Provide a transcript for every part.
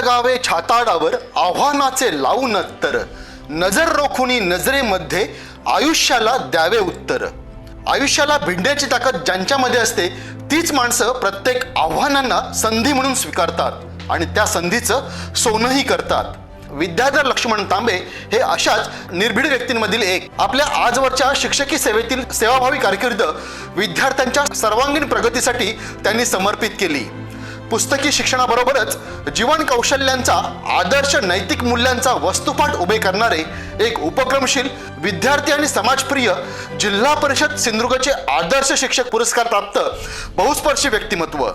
जगावे छाताडावर आव्हानाचे लावून तर नजर रोखुनी नजरेमध्ये आयुष्याला द्यावे उत्तर. आयुष्याला भिडण्याची ताकद ज्यांच्यामध्ये असते तीच माणसं प्रत्येक आव्हानांना संधी म्हणून स्वीकारतात आणि त्या संधीचं सोनंही करतात. विद्याधर लक्ष्मण तांबे हे अशाच निर्भीड व्यक्तींमधील एक. आपल्या आजवरच्या शिक्षकी सेवेतील सेवाभावी कारकीर्द विद्यार्थ्यांच्या सर्वांगीण प्रगतीसाठी त्यांनी समर्पित केली. पुस्तकी शिक्षणाबरोबरच जीवन कौशल्यांचा आदर्श नैतिक मूल्यांचा वस्तुपाठ उभे करणारे एक उपक्रमशील विद्यार्थी आणि समाजप्रिय जिल्हा परिषद सिंधुदुर्गचे आदर्श शिक्षक पुरस्कार प्राप्त बहुस्पर्शी व्यक्तिमत्व.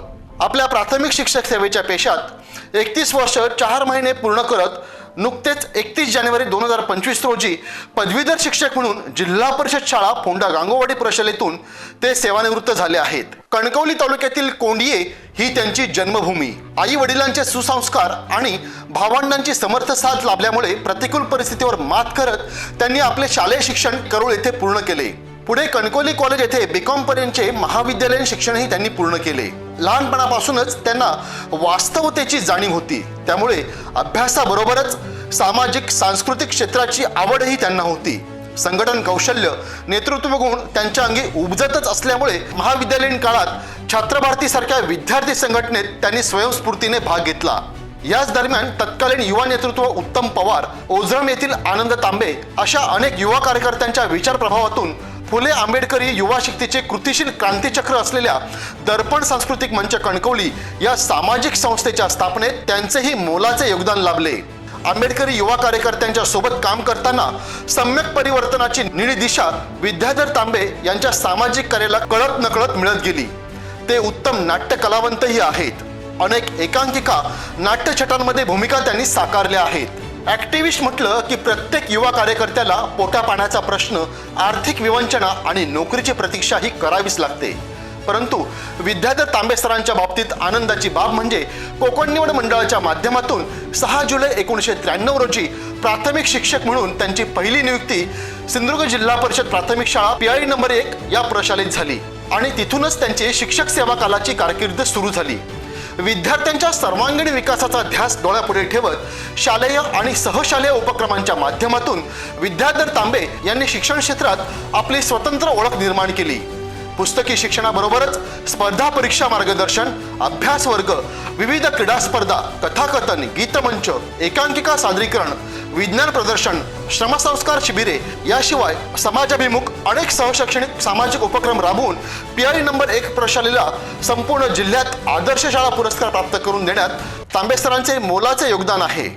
आपल्या प्राथमिक शिक्षक सेवेच्या पेशात एकतीस वर्ष चार महिने पूर्ण करत नुकतेच एकतीस जानेवारी दोन हजार पंचवीस रोजी पदवीधर शिक्षक म्हणून जिल्हा परिषद शाळा फोंडा गांगोवाडी प्रशालेतून ते सेवानिवृत्त झाले आहेत. कणकवली तालुक्यातील कोंडिये ही त्यांची जन्मभूमी. आई वडिलांचे सुसंस्कार आणि भावंडांची समर्थ साथ लाभल्यामुळे प्रतिकूल परिस्थितीवर मात करत त्यांनी आपले शालेय शिक्षण करोळ येथे पूर्ण केले. पुढे कणकोली कॉलेज येथे बीकॉम पर्यंतचे महाविद्यालयीन शिक्षणही त्यांनी पूर्ण केले. लहानपणापासूनच त्यांना वास्तवतेची जाणीव होती. त्यामुळे अभ्यासाबरोबरच सामाजिक सांस्कृतिक क्षेत्राची आवडही त्यांना होती. संघटन कौशल्य नेतृत्व गुण त्यांच्या अंगी उपजतच असल्यामुळे महाविद्यालयीन काळात छात्रभारती सारख्या विद्यार्थी संघटनेत त्यांनी स्वयंस्फूर्तीने भाग घेतला. याच दरम्यान तत्कालीन युवा नेतृत्व उत्तम पवार ओझरम येथील आनंद तांबे अशा अनेक युवा कार्यकर्त्यांच्या विचार प्रभावातून फुले आंबेडकरी युवा शक्तीचे कृतिशील क्रांतीचक्र असलेल्या दर्पण सांस्कृतिक मंच कणकवली या सामाजिक संस्थेच्या स्थापनेत त्यांचेही मोलाचे योगदान लाभले. आंबेडकरी युवा कार्यकर्त्यांच्या सोबत काम करताना सम्यक परिवर्तनाची निळी दिशा विद्याधर तांबे यांच्या सामाजिक कार्याला कळत नकळत मिळत गेली. ते उत्तम नाट्य कलावंतही आहेत. अनेक एकांकिका नाट्यछटांमध्ये भूमिका त्यांनी साकारल्या आहेत. ॲक्टिव्हिस्ट म्हटलं की प्रत्येक युवा कार्यकर्त्याला पोटा पाण्याचा प्रश्न आर्थिक विवंचना आणि नोकरीची प्रतीक्षा ही करावीच लागते. परंतु विद्याधर तांबेसरांच्या बाबतीत आनंदाची बाब म्हणजे कोकण निवड मंडळाच्या माध्यमातून सहा जुलै एकोणीसशे त्र्याण्णव रोजी प्राथमिक शिक्षक म्हणून त्यांची पहिली नियुक्ती सिंधुदुर्ग जिल्हा परिषद प्राथमिक शाळा पीआय नंबर एक या प्रशालेत झाली. आणि तिथूनच त्यांची शिक्षक सेवा कालाची कारकीर्द सुरू झाली. विद्यार्थ्यांच्या सर्वांगीण विकासाचा ध्यास डोळ्यापुढे ठेवत शालेय आणि सहशालेय उपक्रमांच्या माध्यमातून विद्याधर तांबे यांनी शिक्षण क्षेत्रात आपली स्वतंत्र ओळख निर्माण केली. पुस्तकी शिक्षणाबरोबरच स्पर्धा परीक्षा मार्गदर्शन अभ्यास वर्ग विविध क्रीडा स्पर्धा कथाकथन गीतमंच एकांकिका सादरीकरण विज्ञान प्रदर्शन श्रमसंस्कार शिबिरे याशिवाय समाजाभिमुख अनेक सहशैक्षणिक सामाजिक उपक्रम राबवून पी आय नंबर एक प्रशालेला संपूर्ण जिल्ह्यात आदर्श शाळा पुरस्कार प्राप्त करून देण्यात तांबेसरांचे मोलाचे योगदान आहे.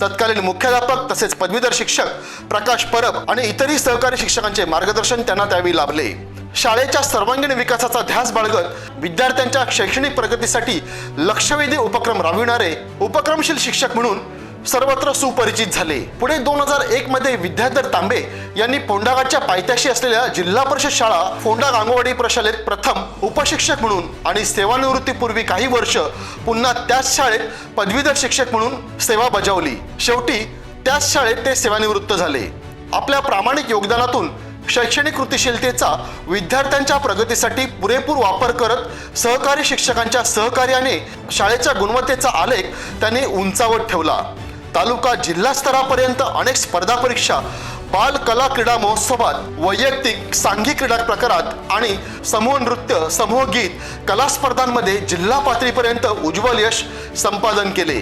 तत्कालीन मुख्याध्यापक तसेच पदवीधर शिक्षक प्रकाश परब आणि इतरही सहकारी शिक्षकांचे मार्गदर्शन त्यांना त्यावेळी लाभले. शाळेच्या सर्वांगीण विकासाचा ध्यास बाळगत विद्यार्थ्यांच्या शैक्षणिक प्रगतीसाठी लक्षवेधी उपक्रम राबविणारे उपक्रमशील शिक्षक म्हणून सर्वत्र सुपरिचित झाले. पुढे दोन हजार एक मध्ये विद्याधर तांबे यांनी फोंडाघाटच्या पायथ्याशी असलेल्या जिल्हा परिषद शाळा फोंडा गांगोवाडी प्रशालेत प्रथम उपशिक्षक म्हणून आणि सेवानिवृत्तीपूर्वी काही वर्ष पुन्हा त्याच शाळेत पदवीधर शिक्षक म्हणून सेवा बजावली. शेवटी त्याच शाळेत ते सेवानिवृत्त झाले. आपल्या प्रामाणिक योगदानातून शैक्षणिक कृतिशीलतेचा विद्यार्थ्यांच्या प्रगतीसाठी पुरेपूर वापर करत सहकारी शिक्षकांच्या सहकार्याने शाळेच्या गुणवत्तेचा आलेख त्यांनी उंचावत ठेवला. तालुका जिल्हा स्तरापर्यंत अनेक स्पर्धा परीक्षा बाल कला क्रीडा महोत्सवात वैयक्तिक सांघिक क्रीडा प्रकारात आणि समूह नृत्य समूह गीत कला स्पर्धांमध्ये जिल्हा पातळीपर्यंत उज्ज्वल यश संपादन केले.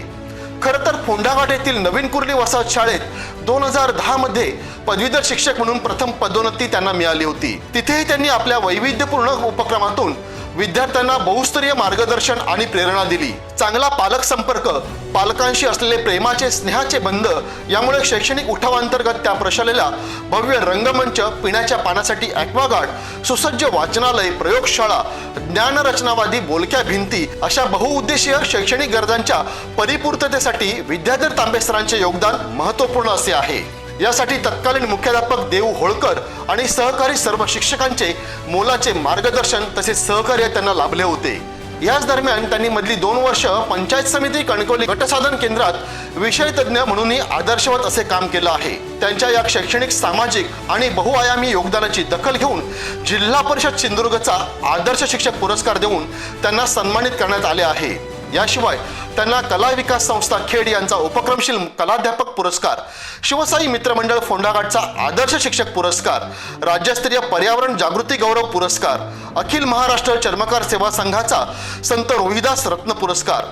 खरं तर फोंडाघाट येथील नवीन कुर्ली वसाहत शाळेत दोन हजार दहा मध्ये पदवीधर शिक्षक म्हणून प्रथम पदोन्नती त्यांना मिळाली होती. तिथेही त्यांनी आपल्या वैविध्यपूर्ण उपक्रमातून विद्यार्थ्यांना बहुस्तरीय मार्गदर्शन आणि प्रेरणा दिली. चांगला पालक संपर्क पालकांशी असलेले प्रेमाचे स्नेहाचे बंध यामुळे शैक्षणिक उठावांतर्गत त्या प्रशालेला भव्य रंगमंच पिण्याच्या पाण्यासाठी ॲक्वागार्ड सुसज्ज वाचनालय प्रयोगशाळा ज्ञानरचनावादी बोलक्या भिंती अशा बहुउद्देशीय शैक्षणिक गरजांच्या परिपूर्ततेसाठी विद्याधर तांबेसरांचे योगदान महत्त्वपूर्ण असे आहे. यासाठी तत्कालीन मुख्याध्यापक देऊ होळकर आणि सहकारी सर्व शिक्षकांचे मोलाचे मार्गदर्शन तसेच सहकार्य त्यांना लाभले होते. याच दरम्यान त्यांनी मधली दोन वर्ष पंचायत समिती कणकवली गटसाधन केंद्रात विषय तज्ज्ञ म्हणूनही आदर्शवत असे काम केलं आहे. त्यांच्या या शैक्षणिक सामाजिक आणि बहुआयामी योगदानाची दखल घेऊन जिल्हा परिषद सिंधुदुर्गचा आदर्श शिक्षक पुरस्कार देऊन त्यांना सन्मानित करण्यात आले आहे. याशिवाय त्यांना कला विकास संस्था खेड यांचा उपक्रमशील कलाध्यापक पुरस्कार शिवसाई मित्रमंडळ फोंडाघाटचा आदर्श शिक्षक पुरस्कार राज्यस्तरीय पर्यावरण जागृती गौरव पुरस्कार अखिल महाराष्ट्र चर्मकार सेवा संघाचा संत रोहिदास रत्न पुरस्कार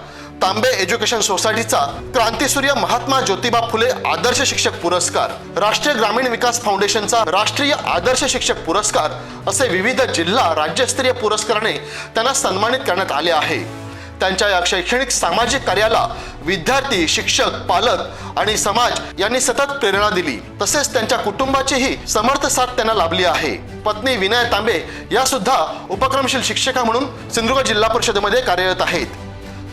तांबे एज्युकेशन सोसायटीचा क्रांतीसूर्य महात्मा ज्योतिबा फुले आदर्श शिक्षक पुरस्कार राष्ट्रीय ग्रामीण विकास फाउंडेशनचा राष्ट्रीय आदर्श शिक्षक पुरस्कार असे विविध जिल्हा राज्यस्तरीय पुरस्काराने त्यांना सन्मानित करण्यात आले आहे. त्यांच्या या शैक्षणिक सामाजिक कार्याला विद्यार्थी शिक्षक पालक आणि समाज यांनी सतत प्रेरणा दिली. तसेच त्यांच्या कुटुंबाचीही समर्थ साथ त्यांना लाभली आहे. पत्नी विनय तांबे या सुद्धा उपक्रमशील शिक्षिका म्हणून सिंधुदुर्ग जिल्हा परिषदेमध्ये कार्यरत आहेत.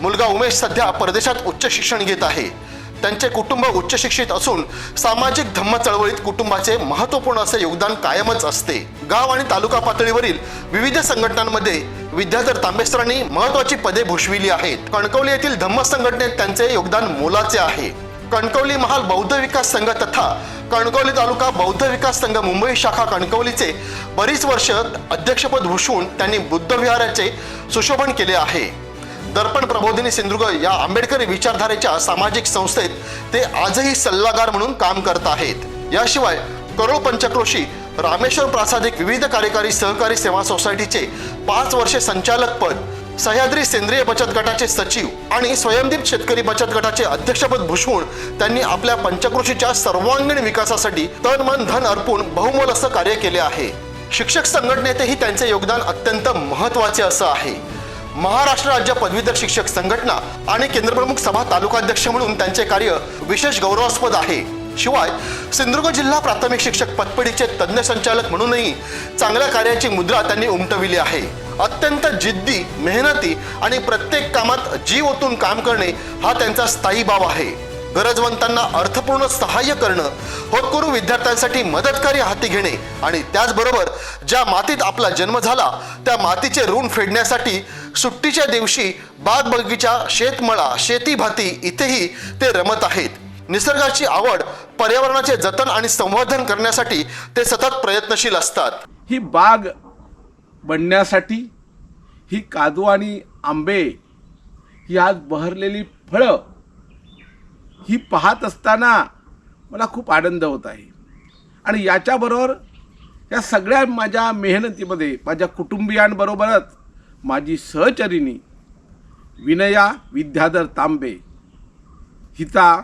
मुलगा उमेश सध्या परदेशात उच्च शिक्षण घेत आहे. त्यांचे कुटुंब उच्च शिक्षित असून सामाजिक धम्म चळवळीत कुटुंबाचे महत्त्वपूर्ण असे योगदान कायमच असते. गाव आणि तालुका पातळीवरील विविध संघटनांमध्ये विद्याधर तांबेसरांनी महत्वाची पदे भूषविली आहेत. कणकवली येथील धम्म संघटनेत त्यांचे योगदान मोलाचे आहे. कणकवली महाल बौद्ध विकास संघ तथा कणकवली तालुका बौद्ध विकास संघ मुंबई शाखा कणकवलीचे बरीच वर्ष अध्यक्षपद भूषवून त्यांनी बुद्ध विहाराचे सुशोभन केले आहे. दर्पण प्रबोधिनी सिंधुदुर्ग या आंबेडकरी विचारधारेच्या सामाजिक संस्थेत ते आजही सल्लागार म्हणून काम करत आहेत. याशिवाय करोड पंचक्रोशी रामेश्वर प्रासादिक विविध कार्यकारी सहकारी सेवा सोसायटीचे पाच वर्षे संचालक पद सह्याद्री सेंद्रिय बचत गटाचे सचिव आणि स्वयंदीप शेतकरी बचत गटाचे अध्यक्षपद भूषवून त्यांनी आपल्या पंचकृषीच्या सर्वांगीण विकासासाठी तन मन धन अर्पून बहुमोल असं कार्य केले आहे. शिक्षक संघटनेतही त्यांचे योगदान अत्यंत महत्त्वाचे असं आहे. महाराष्ट्र राज्य पदवीधर शिक्षक संघटना आणि केंद्रप्रमुख सभा तालुकाध्यक्ष म्हणून त्यांचे कार्य विशेष गौरवास्पद आहे. शिवाय सिंधुदुर्ग जिल्हा प्राथमिक शिक्षक पतपेढीचे तज्ज्ञ संचालक म्हणूनही चांगल्या कार्याची मुद्रा त्यांनी उमटविली आहे. अत्यंत जिद्दी मेहनती आणि प्रत्येक कामात जीव ओतून काम करणे हा त्यांचा स्थायी भाव आहे. गरजवंतांना अर्थपूर्ण सहाय्य करणं होतकरू विद्यार्थ्यांसाठी मदतकार्य हाती घेणे आणि त्याचबरोबर ज्या मातीत आपला जन्म झाला त्या मातीचे ऋण फेडण्यासाठी सुट्टीच्या दिवशी बाग बगीचा शेतमळा शेती भाती इथेही ते रमत आहेत. निसर्गाची आवड पर्यावरणाचे जतन आणि संवर्धन करण्यासाठी ते सतत प्रयत्नशील असतात. ही बाग बनण्यासाठी ही काजू आणि आंबे ही आज बहरलेली फळं ही पाहत असताना मला खूप आनंद होत आहे. आणि याच्याबरोबर या सगळ्या माझ्या मेहनतीमध्ये माझ्या कुटुंबियांबरोबरच माझी सहचरिणी विनया विद्याधर तांबे हिचा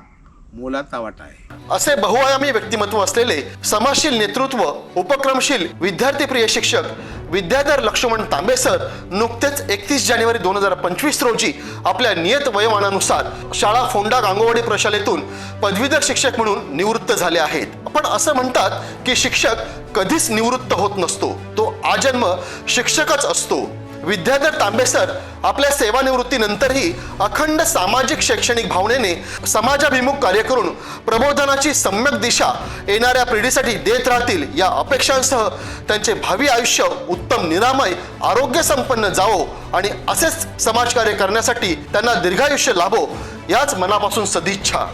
मोलाचा वाटा आहे. असे बहुआयामी व्यक्तिमत्व असलेले समाजशील नेतृत्व उपक्रमशील विद्यार्थीप्रिय शिक्षक विद्याधर लक्ष्मण तांबे सर नुकतेच एकतीस जानेवारी दोन हजार पंचवीस रोजी आपल्या नियत वयोमानानुसार शाळा फोंडा गांगोवाडी प्रशालेतून पदवीधर शिक्षक म्हणून निवृत्त झाले आहेत. पण असं म्हणतात की शिक्षक कधीच निवृत्त होत नसतो. तो आजन्म शिक्षकच असतो. विद्याधर तांबे सर आपल्या सेवानिवृत्तीनंतरही अखंड सामाजिक शैक्षणिक भावनेने समाजाभिमुख कार्य करून प्रबोधनाची सम्यक दिशा येणाऱ्या पिढीसाठी देत राहतील या अपेक्षांसह त्यांचे भावी आयुष्य उत्तम निरामय आरोग्य संपन्न जावो आणि असेच समाजकार्य करण्यासाठी त्यांना दीर्घायुष्य लाभो याच मनापासून सदिच्छा.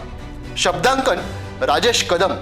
शब्दांकन राजेश कदम.